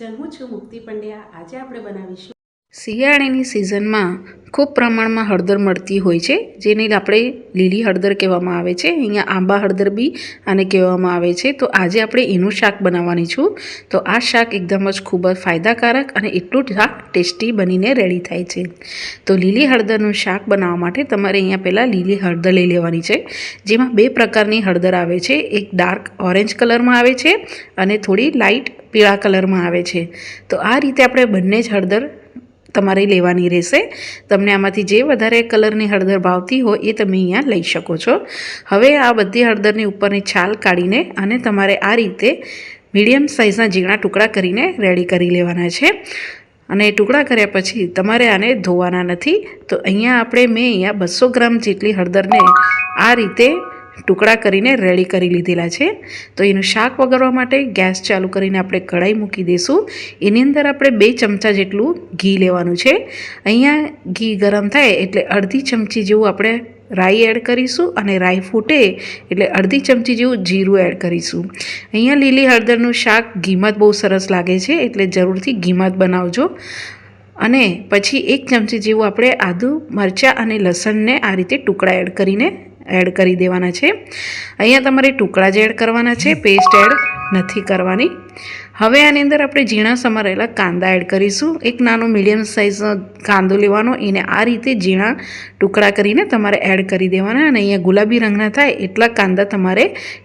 Kitchen હું છું મુક્તિ પંડ્યા. આજે આપણે બનાવીશું શિયાળાની સિઝનમાં ખૂબ પ્રમાણમાં હળદર મળતી હોય છે, જેને આપણે લીલી હળદર કહેવામાં આવે છે. અહીંયા આંબા હળદર બી આને કહેવામાં આવે છે. તો આજે આપણે એનું શાક બનાવવાની છું. તો આ શાક એકદમ જ ખૂબ જ ફાયદાકારક અને એટલું શાક ટેસ્ટી બનીને રેડી થાય છે. તો લીલી હળદરનું શાક બનાવવા માટે તમારે અહીંયા પહેલાં લીલી હળદર લઈ લેવાની છે, જેમાં બે પ્રકારની હળદર આવે છે. એક ડાર્ક ઓરેન્જ કલરમાં આવે છે અને થોડી લાઇટ પીળા કલરમાં આવે છે. તો આ રીતે આપણે બંને જ હળદર તમારે લેવાની રહેશે. તમને આમાંથી જે વધારે કલરની હળદર ભાવતી હોય એ તમે અહીંયા લઈ શકો છો. હવે આ બધી હળદરની ઉપરની છાલ કાઢીને અને તમારે આ રીતે મીડિયમ સાઇઝના ઝીણા ટુકડા કરીને રેડી કરી લેવાના છે. અને ટુકડા કર્યા પછી તમારે આને ધોવાના નથી. તો અહીંયા આપણે મેં અહીંયા બસો ગ્રામ જેટલી હળદરને આ રીતે ટુકડા કરીને રેડી કરી લીધેલા છે. તો એનું શાક વગાડવા માટે ગેસ ચાલુ કરીને આપણે કઢાઈ મૂકી દઈશું એની અંદર આપણે બે ચમચા જેટલું ઘી લેવાનું છે. અહીંયા ઘી ગરમ થાય એટલે અડધી ચમચી જેવું આપણે રાઈ એડ કરીશું અને રાઈ ફૂટે એટલે અડધી ચમચી જેવું જીરું એડ કરીશું. અહીંયા લીલી હળદરનું શાક ઘીમાં જ બહુ સરસ લાગે છે એટલે જરૂરથી ઘીમાં બનાવજો. અને પછી એક ચમચી જેવું આપણે આદું મરચાં અને લસણને આ રીતે ટુકડા એડ કરીને એડ કરી દેવાના છે. અહીંયા તમારે ટુકડા જ એડ કરવાના છે, પેસ્ટ એડ નથી કરવાની. હવે આની અંદર આપણે ઝીણા સમારેલા કાંદા એડ કરીશું. એક નાનો મીડિયમ સાઇઝનો કાંદો લેવાનો. એને આ રીતે ઝીણા ટુકડા કરીને તમારે એડ કરી દેવાના અને અહીંયા ગુલાબી રંગના થાય એટલા કાંદા તમારે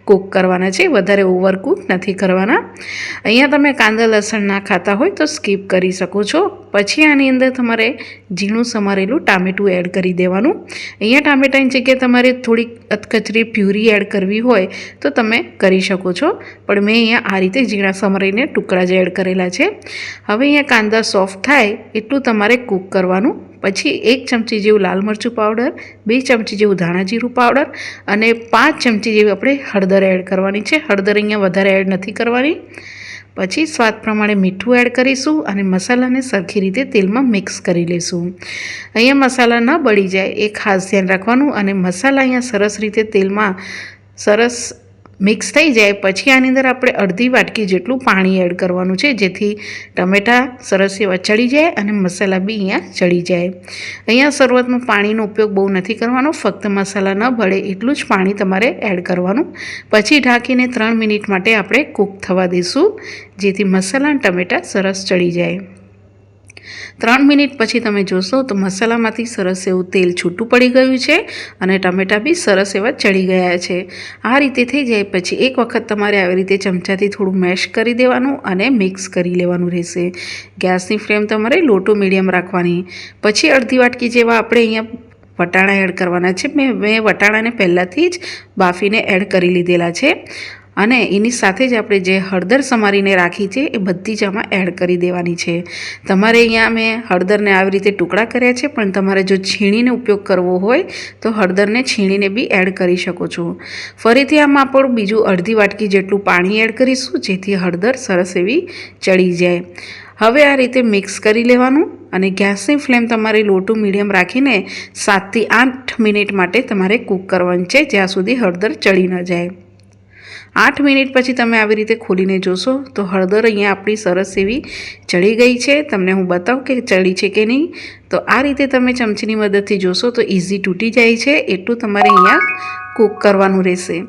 કૂક કરવાના છે. વધારે ઓવર કૂક નથી કરવાના. અહીંયા તમે કાંદા લસણ ના ખાતા હોય તો સ્કીપ કરી શકો છો. પછી આની અંદર તમારે ઝીણું સમારેલું ટામેટું એડ કરી દેવાનું. અહીંયા ટામેટાની જગ્યાએ તમારે થોડીક અધકચરી પ્યુરી એડ કરવી હોય તો તમે કરી શકો છો. પણ મેં અહીંયા આ રીતે ઝીણા સમારીને ટુકડા જ એડ કરેલા છે. હવે અહીંયા કાંદા સોફ્ટ થાય એટલું તમારે કૂક કરવાનું. પછી એક ચમચી જેવું લાલ મરચું પાવડર બે ચમચી જેવું ધાણા જીરું પાવડર અને પાંચ ચમચી જેવી આપણે હળદર એડ કરવાની છે. હળદર અહીંયા વધારે એડ નથી કરવાની. પછી સ્વાદ પ્રમાણે મીઠું એડ કરીશું અને મસાલાને સરખી રીતે તેલમાં મિક્સ કરી લઈશું અહીંયા મસાલા ન બળી જાય, એ ખાસ ધ્યાન રાખવાનું અને મસાલા અહીંયા સરસ રીતે તેલમાં સરસ મિક્સ થઈ જાય, પછી આની અંદર આપણે અડધી વાટકી જેટલું પાણી એડ કરવાનું છે, જેથી ટમેટાં સરસ એવા ચડી જાય અને મસાલા બી અહીંયા ચડી જાય. અહીંયા શરૂઆતમાં પાણીનો ઉપયોગ બહુ નથી કરવાનો, ફક્ત મસાલા ન ભળે એટલું જ પાણી તમારે એડ કરવાનું. પછી ઢાંકીને ત્રણ મિનિટ માટે આપણે કૂક થવા દઈશું, જેથી મસાલા અને ટમેટાં સરસ ચડી જાય. ત્રણ મિનિટ પછી તમે જોશો તો મસાલામાંથી સરસ એવું તેલ છૂટું પડી ગયું છે અને ટમેટાં બી સરસ એવા ચડી ગયા છે. આ રીતે થઈ જાય પછી એક વખત તમારે આવી રીતે ચમચાથી થોડું મેશ કરી દેવાનું અને મિક્સ કરી લેવાનું રહેશે. ગેસની ફ્લેમ તમારે લો ટુ મીડિયમ રાખવાની. પછી અડધી વાટકી જેવા આપણે અહીંયા વટાણા એડ કરવાના છે. મેં મેં વટાણાને પહેલાંથી જ બાફીને એડ કરી લીધેલા છે. અને એની સાથે જ આપણે જે હળદર સમારીને રાખી છે, એ બધી જ આમાં એડ કરી દેવાની છે. તમારે અહીંયા મેં હળદરને આવી રીતે ટુકડા કર્યા છે, પણ તમારે જો છીણીને ઉપયોગ કરવો હોય, તો હળદરને છીણીને બી એડ કરી શકો છો. ફરીથી આમાં પણ બીજું અડધી વાટકી જેટલું પાણી એડ કરીશું, જેથી હળદર સરસ એવી ચડી જાય. હવે આ રીતે મિક્સ કરી લેવાનું અને ગેસની ફ્લેમ તમારે લો ટુ મીડિયમ રાખીને સાતથી આઠ મિનિટ માટે તમારે કૂક કરવાની છે, જ્યાં સુધી હળદર ચડી ન જાય. આઠ મિનિટ પછી તમે આવી રીતે ખોલીને જોશો તો હળદર અહીંયા આપણી સરસ એવી ચડી ગઈ છે. તમને હું બતાવું કે ચડી છે કે નહીં. તો આ રીતે તમે ચમચીની મદદથી જોશો તો ઇઝી તૂટી જાય છે. એટલું તમારે અહીંયા કૂક કરવાનું રહેશે.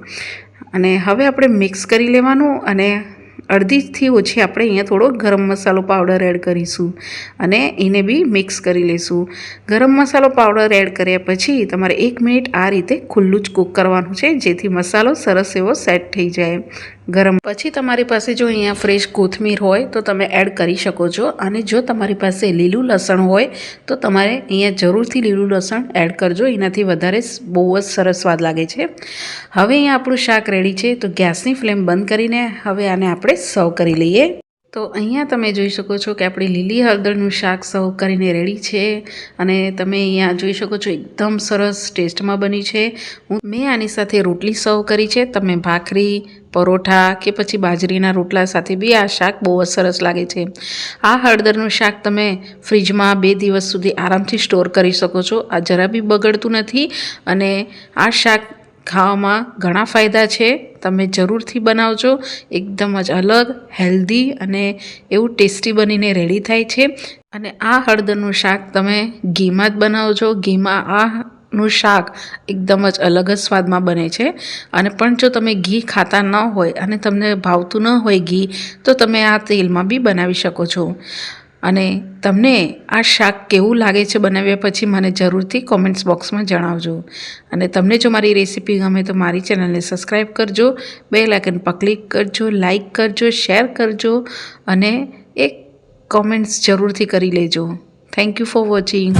અને હવે આપણે મિક્સ કરી લેવાનું અને અડધીથી ઓછી આપણે અહીંયા થોડો ગરમ મસાલો પાવડર એડ કરીશું અને એને બી મિક્સ કરી લઈશું ગરમ મસાલો પાવડર એડ કર્યા પછી તમારે એક મિનિટ આ રીતે ખુલ્લું જ કૂક કરવાનું છે, જેથી મસાલો સરસ એવો સેટ થઈ જાય. ગરમ. પછી તમારી પાસે જો અહીંયા ફ્રેશ કોથમીર હોય, તો તમે એડ કરી શકો છો. અને જો તમારી પાસે લીલું લસણ હોય, તો તમારે અહીંયા જરૂરથી લીલું લસણ એડ કરજો. એનાથી વધારે બહુ જ સરસ સ્વાદ લાગે છે. હવે અહીંયા આપણું શાક રેડી છે, તો ગેસની ફ્લેમ બંધ કરીને હવે આને આપણે સર્વ કરી લઈએ. તો અહીંયા તમે જોઈ શકો છો કે આપણી લીલી હળદરનું શાક સર્વ કરીને રેડી છે અને તમે અહીંયા જોઈ શકો છો એકદમ સરસ ટેસ્ટમાં બની છે. હું મેં આની સાથે રોટલી સર્વ કરી છે. તમે ભાખરી, પરોઠા કે પછી બાજરીના રોટલા સાથે બી આ શાક બહુ જ સરસ લાગે છે. આ હળદરનું શાક તમે ફ્રીજમાં બે દિવસ સુધી આરામથી સ્ટોર કરી શકો છો. આ જરા બી બગડતું નથી અને આ શાક ખાવામાં ઘણા ફાયદા છે. તમે જરૂરથી બનાવજો. એકદમ જ અલગ, હેલ્ધી અને એવું ટેસ્ટી બનીને રેડી થાય છે. અને આ હળદરનું શાક તમે ઘીમાં જ બનાવજો. ઘીમાં આ નું શાક એકદમ જ અલગ જ સ્વાદમાં બને છે. અને પણ જો તમે ઘી ખાતા ન હોય અને તમને ભાવતું ન હોય ઘી, તો તમે આ તેલમાં બી બનાવી શકો છો. અને તમને આ શાક કેવું લાગે છે બનાવ્યા પછી મને જરૂરથી કોમેન્ટ્સ બોક્સમાં જણાવજો. અને તમને જો મારી રેસીપી ગમે તો મારી ચેનલને સબસ્ક્રાઈબ કરજો બે લાઇકન પર ક્લિક કરજો લાઇક કરજો શેર કરજો અને એક કોમેન્ટ્સ જરૂરથી કરી લેજો. Thank you for watching